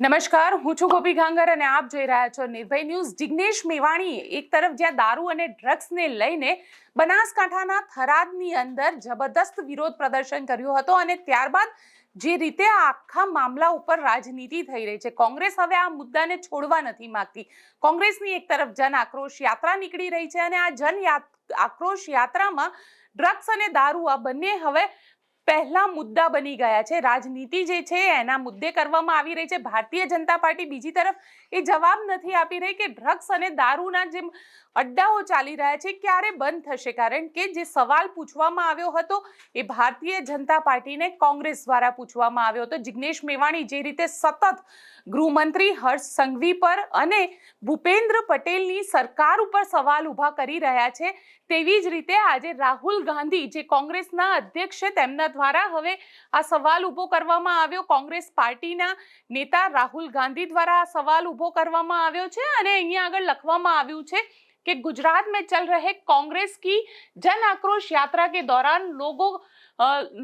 નમસ્કાર, હું છું ગોપી ગાંગર અને આપ જોઈ રહ્યા છો નિર્ભય ન્યૂઝ. જિગ્નેશ મેવાણીએ એક તરફ જ્યાં દારૂ અને ડ્રગ્સને લઈને બનાસકાંઠાના થરાદની અંદર જબરદસ્ત વિરોધ પ્રદર્શન કર્યું હતો અને ત્યારબાદ જે રીતે આ આખા મામલા ઉપર રાજનીતિ થઈ રહી છે. કોંગ્રેસ હવે આ મુદ્દાને છોડવા નથી માંગતી. કોંગ્રેસની એક તરફ જન આક્રોશ યાત્રા નીકળી રહી છે અને આ જન આક્રોશ યાત્રામાં ડ્રગ્સ અને દારૂ આ બંને હવે પહેલા મુદ્દા બની ગયા છે. રાજનીતિ જે છે એના મુદ્દે કરવામાં આવી રહી છે. ભારતીય જનતા પાર્ટી બીજી તરફ એ જવાબ નથી આપી રહી કે ડ્રગ્સ અને દારૂના જે અડ્ડાઓ ચાલી રહ્યા છે, ક્યારે બંધ થશે? કારણ કે જે સવાલ પૂછવામાં આવ્યો હતો, એ ભારતીય જનતા પાર્ટીને કોંગ્રેસ દ્વારા પૂછવામાં આવ્યો હતો. જિગ્નેશ મેવાણી જે રીતે સતત ગૃહમંત્રી હર્ષ સંઘવી પર અને ભૂપેન્દ્ર પટેલની સરકાર ઉપર સવાલ ઊભા કરી રહ્યા છે, તેવી જ રીતે આજે રાહુલ ગાંધી, જે કોંગ્રેસના અધ્યક્ષ છે, તેમના દ્વારા હવે આ સવાલ ઊભો કરવામાં આવ્યો. કોંગ્રેસ પાર્ટીના નેતા રાહુલ ગાંધી દ્વારા આ સવાલ ઊભો કરવામાં આવ્યો છે અને અહીંયા આગળ લખવામાં આવ્યું છે कि गुजरात में चल रहे कांग्रेस की जन आक्रोश यात्रा के दौरान लोगों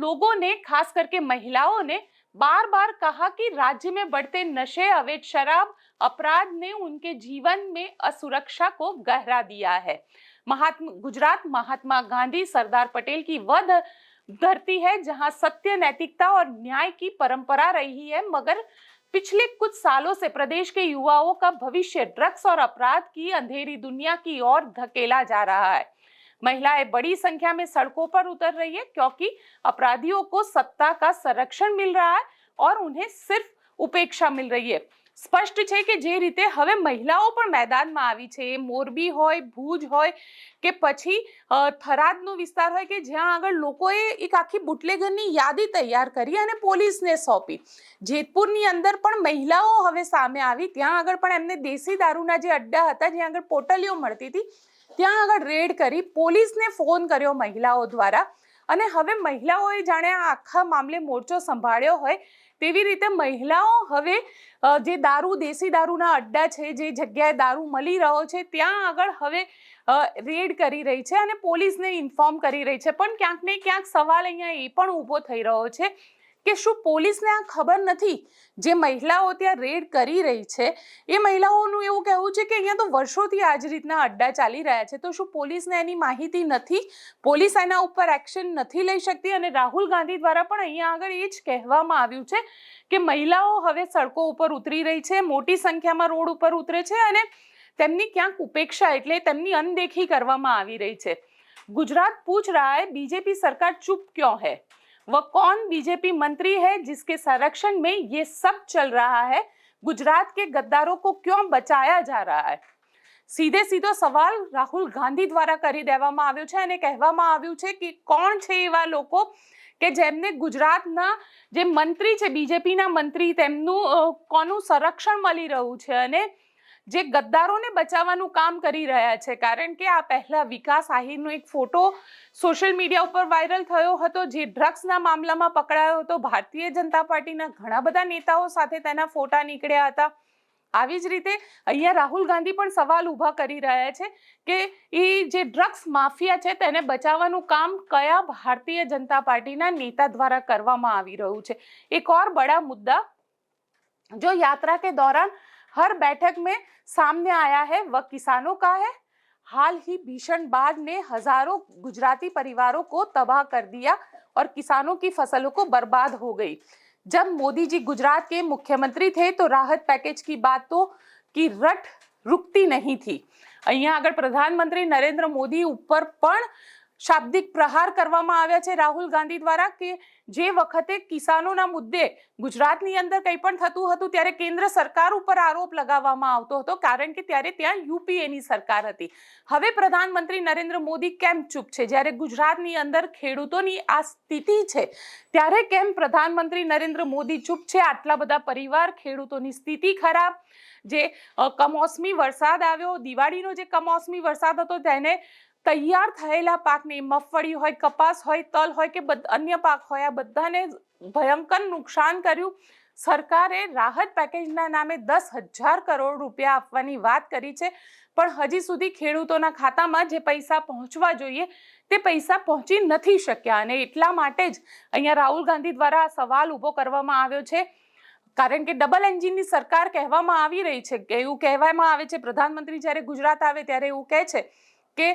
लोगों ने, खास करके महिलाओं ने बार बार कहा कि राज्य में बढ़ते नशे, अवैध शराब, अपराध ने उनके जीवन में असुरक्षा को गहरा दिया है। महात्मा, गुजरात महात्मा गांधी सरदार पटेल की वह ध- धरती है, जहाँ सत्य, नैतिकता और न्याय की परंपरा रही है, मगर पिछले कुछ सालों से प्रदेश के युवाओं का भविष्य ड्रग्स और अपराध की अंधेरी दुनिया की ओर धकेला जा रहा है। महिलाएँ बड़ी संख्या में सड़कों पर उतर रही है क्योंकि अपराधियों को सत्ता का संरक्षण मिल रहा है और उन्हें सिर्फ़ उपेक्षा मिल रही है। સ્પષ્ટ છે કે જે રીતે હવે મહિલાઓ પણ મેદાનમાં આવી છે. મોરબી હોય, ભુજ હોય કે પછી થરાદનો વિસ્તાર હોય કે જ્યાં આગળ લોકોએ એક આખી બુટલેગરની યાદી તૈયાર કરી અને પોલીસને સોંપી. જેતપુરની અંદર પણ મહિલાઓ હવે સામે આવી. ત્યાં આગળ પણ એમને દેશી દારૂના જે અડ્ડા હતા, જ્યાં આગળ પોટલીઓ મળતી હતી, ત્યાં આગળ રેડ કરી પોલીસને ફોન કર્યો મહિલાઓ દ્વારા. અને હવે મહિલાઓએ જાણે આ આખા મામલે મોરચો સંભાળ્યો હોય તેવી રીતે મહિલાઓ હવે જે દારૂ, દેશી દારૂના અડ્ડા છે, જે જગ્યાએ દારૂ મળી રહ્યો છે, ત્યાં આગળ હવે રેડ કરી રહી છે અને પોલીસને ઇન્ફોર્મ કરી રહી છે. પણ ક્યાંક ને ક્યાંક સવાલ અહીંયા એ પણ ઊભો થઈ રહ્યો છે કે શું પોલીસને આ ખબર નથી? જે મહિલાઓ ત્યાં રેડ કરી રહી છે, એ મહિલાઓનું એવું કહેવું છે કે અહીંયા તો વર્ષોથી આ જ રીતના અડ્ડા ચાલી રહ્યા છે. તો શું પોલીસને એની માહિતી નથી? પોલીસ એના ઉપર એક્શન નથી લઈ શકતી અને રાહુલ ગાંધી દ્વારા પણ અહીંયા આગળ એ જ કહેવામાં આવ્યું છે કે મહિલાઓ હવે સડકો ઉપર ઉતરી રહી છે, મોટી સંખ્યામાં રોડ ઉપર ઉતરે છે અને તેમની ક્યાંક ઉપેક્ષા એટલે તેમની અનદેખી કરવામાં આવી રહી છે. ગુજરાત પૂછ રહા હે બીજેપી સરકાર ચૂપ ક્યો હૈ? वह कौन बीजेपी मंत्री है जिसके संरक्षण में ये सब चल रहा है गुजरात के गद्दारों को क्यों बचाया जा रहा है સીધે સીધો સવાલ રાહુલ ગાંધી દ્વારા કરી દેવામાં આવ્યો છે અને કહેવામાં આવ્યું છે કે કોણ છે એવા લોકો કે જેમને ગુજરાતના જે મંત્રી છે બીજેપીના મંત્રી તેમનું અ, કોનું સંરક્ષણ મળી રહ્યું છે અને જે ગદ્દારોને બચાવવાનું કામ કરી રહ્યા છે. કારણ કે આ પહેલા વિકાસ આહિરનો એક ફોટો સોશિયલ મીડિયા ઉપર વાયરલ થયો હતો, જે ડ્રગ્સના મામલામાં પકડાયો હતો. ભારતીય જનતા પાર્ટીના ઘણા બધા નેતાઓ સાથે તેના ફોટા નીકળ્યા હતા. આવી જ રીતે અહીંયા રાહુલ ગાંધી પણ સવાલ ઊભા કરી રહ્યા છે કે એ જે ડ્રગ્સ માફિયા છે તેને બચાવવાનું કામ કયા ભારતીય જનતા પાર્ટીના નેતા દ્વારા કરવામાં આવી રહ્યું છે. એક ઓર બડા મુદ્દા, જો યાત્રા કે દોરાન हर बैठक में सामने आया है वह किसानों का है हाल ही भीषण बाढ़ ने हजारों गुजराती परिवारों को तबाह कर दिया और किसानों की फसलों को बर्बाद हो गई जब मोदी जी गुजरात के मुख्यमंत्री थे तो राहत पैकेज की बातों की रट रुकती नहीं थी અહીંયા આગળ પ્રધાનમંત્રી નરેન્દ્ર મોદી ઉપર પણ શાબ્દિક પ્રહાર કરવામાં આવ્યા છે રાહુલ ગાંધી દ્વારા કે જે વખતે કિસાનોના મુદ્દે ગુજરાતની અંદર કંઈ પણ થતું હતું ત્યારે કેન્દ્ર સરકાર ઉપર આરોપ લગાવવામાં આવતો હતો કારણ કે ત્યારે ત્યાં યુપીએની સરકાર હતી. હવે પ્રધાનમંત્રી નરેન્દ્ર મોદી કેમ ચૂપ છે? જ્યારે ગુજરાતની અંદર ખેડૂતોની આ સ્થિતિ છે, ત્યારે કેમ પ્રધાનમંત્રી નરેન્દ્ર મોદી ચૂપ છે? આટલા બધા પરિવાર ખેડૂતોની સ્થિતિ ખરાબ, જે કમોસમી વરસાદ આવ્યો, દિવાળીનો જે કમોસમી વરસાદ હતો, તેને તૈયાર થયેલા પાકને મગફળી હોય, કપાસ હોય, તલ હોય કે અન્ય પાક હોય, આ બધાને ભયંકર નુકસાન કર્યું. સરકારે રાહત પેકેજના નામે દસ હજાર કરોડ રૂપિયા આપવાની વાત કરી છે. પણ હજી સુધી ખેડૂતોના ખાતામાં જે પૈસા પહોંચવા જોઈએ, તે પૈસા પહોંચી નથી શક્યા અને એટલા માટે જ અહીંયા રાહુલ ગાંધી દ્વારા આ સવાલ ઊભો કરવામાં આવ્યો છે. કારણ કે ડબલ એન્જિનની સરકાર કહેવામાં આવી રહી છે એવું કહેવામાં આવે છે, પ્રધાનમંત્રી જ્યારે ગુજરાત આવે ત્યારે એવું કહે છે કે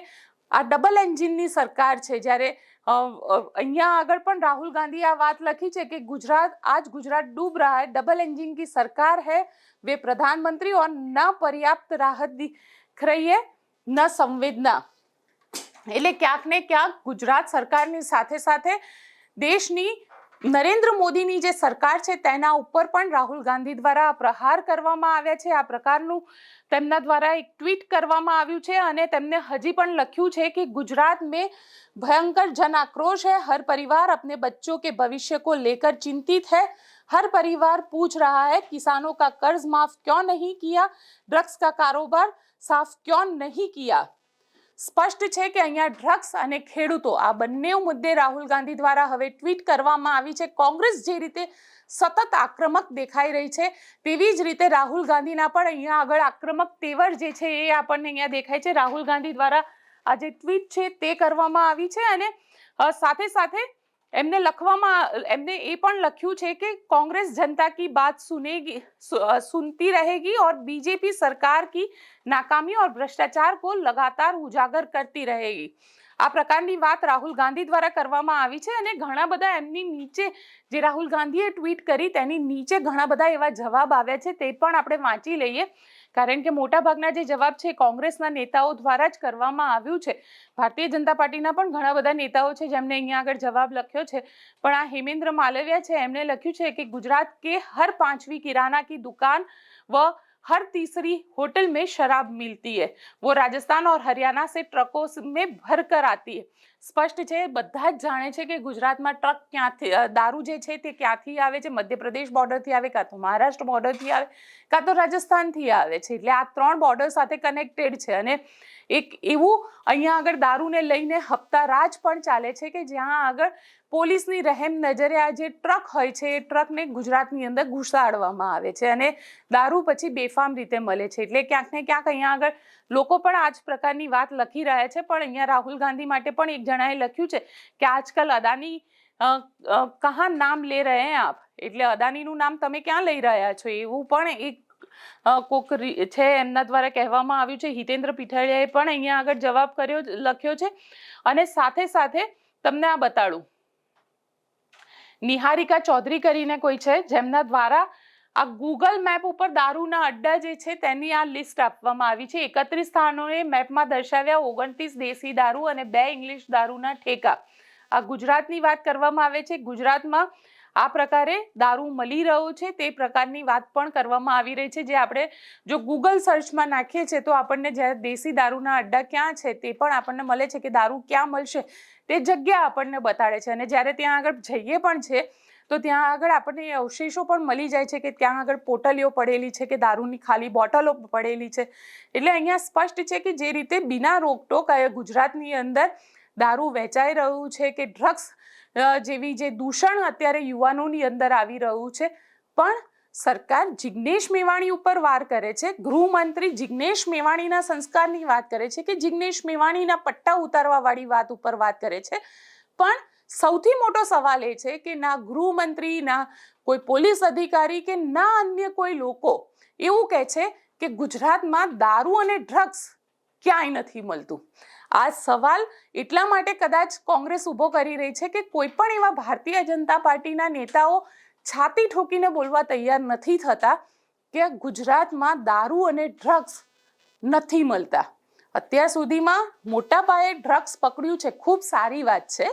આ ડબલ એન્જિનની સરકાર છે જ્યારે અ, અ, અહીંયા આગળ પણ રાહુલ ગાંધીએ આ વાત લખી છે કે ગુજરાત आज गुजरात डूब रहा है डबल इंजन की सरकार है वे प्रधानमंत्री और न पर्याप्त राहत दिख रही है ન સંવેદના એટલે ક્યાંક ને ક્યાંક ગુજરાત સરકારની સાથે સાથે દેશની નરેન્દ્ર મોદીની જે સરકાર છે તેના ઉપર પણ રાહુલ ગાંધી દ્વારા પ્રહાર કરવામાં આવ્યા છે આ પ્રકારનું તેમના દ્વારા એક ટ્વીટ કરવામાં આવ્યું છે અને તેમને હજી પણ લખ્યું છે કે ગુજરાત में भयंकर जन आक्रोश है हर परिवार अपने बच्चों के भविष्य को लेकर चिंतित है हर परिवार पूछ रहा है किसानों का कर्ज माफ क्यों नहीं किया ड्रग्स का कारोबार साफ क्यों नहीं किया સ્પષ્ટ છે કે અહીંયા ડ્રગ્સ અને ખેડૂતો, આ બંને મુદ્દે રાહુલ ગાંધી દ્વારા હવે ટ્વીટ કરવામાં આવી છે. કોંગ્રેસ જે રીતે સતત આક્રમક દેખાઈ રહી છે, તેવી જ રીતે રાહુલ ગાંધીના પણ અહીંયા આગળ આક્રમક તેવર જે છે એ આપણને અહીંયા દેખાય છે. રાહુલ ગાંધી દ્વારા આ જે ટ્વીટ છે તે કરવામાં આવી છે અને સાથે સાથે એમને લખવામાં એમને એ પણ લખ્યું છે કે कांग्रेस जनता की बात सुनेगी सु, अ, सुनती रहेगी और बीजेपी सरकार की नाकामी और भ्रष्टाचार को लगातार उजागर करती रहेगी આ પ્રકારની વાત રાહુલ ગાંધી દ્વારા કરવામાં આવી છે અને ઘણા બધા એમની નીચે જે રાહુલ ગાંધીએ ટ્વીટ કરી તેની નીચે ઘણા બધા એવા જવાબ આવ્યા છે તે પણ આપણે વાંચી લઈએ કારણ કે મોટાભાગના જે જવાબ છે એ કોંગ્રેસના નેતાઓ દ્વારા જ કરવામાં આવ્યું છે ભારતીય જનતા પાર્ટીના પણ ઘણા બધા નેતાઓ છે જેમને અહીંયા આગળ જવાબ લખ્યો છે પણ આ હેમેન્દ્ર માલવિયા છે એમણે લખ્યું છે કે ગુજરાત કે હર પાંચવી કિરાના की दुकान व हर तीसरी होटल में शराब मिलती है वो રાજસ્થાન और हरियाणा से ट्रकों में भर कर आती है સ્પષ્ટ છે, બધા જ જાણે છે કે ગુજરાતમાં ટ્રક ક્યાંથી દારૂ જે છે તે ક્યાંથી આવે છે? મધ્યપ્રદેશ બોર્ડરથી આવે કાં તો મહારાષ્ટ્ર બોર્ડરથી આવે કાં તો રાજસ્થાનથી આવે છે? એટલે આ ત્રણ બોર્ડર સાથે કનેક્ટેડ છે અને એક એવું અહીંયા આગળ દારૂને લઈને હપ્તા રાજ પણ ચાલે છે કે જ્યાં આગળ પોલીસની રહેમ નજરે આ જે ટ્રક હોય છે, એ ટ્રકને ગુજરાતની અંદર ઘુસાડવામાં આવે છે અને દારૂ પછી બેફામ રીતે મળે છે. એટલે ક્યાંક ને ક્યાંક અહીંયા આગળ લોકો પણ આ જ પ્રકારની વાત લખી રહ્યા છે, પણ અહીંયા રાહુલ ગાંધી માટે પણ એક જણાએ લખ્યું છે કે આજકાલ અદાની કહા નામ લે રહે આપ? એટલે અદાનીનું નામ તમે ક્યાં લઈ રહ્યા છો? એવું પણ એક કોક છે એમના દ્વારા કહેવામાં આવ્યું છે. હિતેન્દ્ર પીઠાળિયાએ પણ અહીંયા આગળ જવાબ કર્યો લખ્યો છે. અને સાથે સાથે તમને આ બતાડું. નિહારિકા ચૌધરી કરીને કોઈ છે જેમના દ્વારા આ ગૂગલ મેપ ઉપર દારૂના અડ્ડા જે છે તેની આ લિસ્ટ આપવામાં આવી છે. એકત્રીસ સ્થાનોએ મેપમાં દર્શાવ્યા ઓગણત્રીસ દેશી દારૂ અને બે ઇંગ્લિશ દારૂના ઠેકા. આ ગુજરાતની વાત કરવામાં આવે છે. ગુજરાતમાં આ પ્રકારે દારૂ મળી રહ્યો છે. તે પ્રકારની વાત પણ કરવામાં આવી રહી છે. જે આપણે જો ગૂગલ સર્ચમાં નાખીએ છીએ તો આપણને જ્યારે દેશી દારૂના અડ્ડા ક્યાં છે તે પણ આપણને મળે છે કે દારૂ ક્યાં મળશે તે જગ્યા આપણને બતાડે છે. અને જ્યારે ત્યાં આગળ જઈએ પણ છે તો ત્યાં આગળ આપણને અવશેષો પણ મળી જાય છે કે ત્યાં આગળ પોટલીઓ પડેલી છે કે દારૂની ખાલી બોટલો પડેલી છે. એટલે અહીંયા સ્પષ્ટ છે કે જે રીતે બિના રોકટોક ગુજરાતની અંદર દારૂ વેચાઈ રહ્યું છે કે ડ્રગ્સ જેવી જે દૂષણ અત્યારે યુવાનોની અંદર આવી રહ્યું છે. પણ સરકાર જિગ્નેશ મેવાણી ઉપર વાર કરે છે. ગૃહમંત્રી જિગ્નેશ મેવાણીના સંસ્કારની વાત કરે છે કે જિગ્નેશ મેવાણીના પટ્ટા ઉતારવાવાળી વાત ઉપર વાત કરે છે. પણ સૌથી મોટો સવાલ એ છે કે ના ગૃહમંત્રી, ના કોઈ પોલીસ અધિકારી કે ના અન્ય કોઈ લોકો એવું કહે છે કે ગુજરાતમાં દારૂ અને ડ્રગ્સ ક્યાંય નથી મળતું. આ સવાલ એટલા માટે કદાચ કોંગ્રેસ ઊભો કરી રહી છે કે કોઈ પણ એવા ભારતીય જનતા પાર્ટીના નેતાઓ છાતી ઠોકીને બોલવા તૈયાર નથી થતા કે ગુજરાતમાં દારૂ અને ડ્રગ્સ નથી મળતા. અત્યાર સુધીમાં મોટા પાયે ડ્રગ્સ પકડ્યું છે. ખૂબ સારી વાત છે.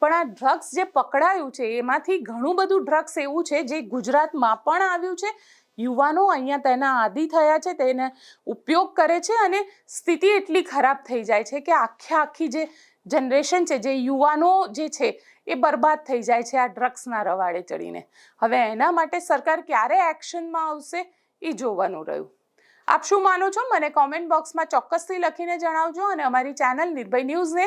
પણ આ ડ્રગ્સ જે પકડાયું છે, એમાંથી ઘણું બધું ડ્રગ્સ એવું છે, જે ગુજરાતમાં પણ આવ્યું છે. યુવાનો અહીંયા તેના આદિ થયા છે, તેને ઉપયોગ કરે છે અને સ્થિતિ એટલી ખરાબ થઈ જાય છે કે આખે આખી જે જનરેશન છે, જે યુવાનો જે છે, એ બરબાદ થઈ જાય છે આ ડ્રગ્સના રવાડે ચડીને. હવે એના માટે સરકાર ક્યારે એક્શનમાં આવશે, એ જોવાનું રહ્યું. આપ શું માનો છો? મને કોમેન્ટ બોક્સમાં ચોક્કસથી લખીને જણાવજો અને અમારી ચેનલ નિર્ભય ન્યૂઝને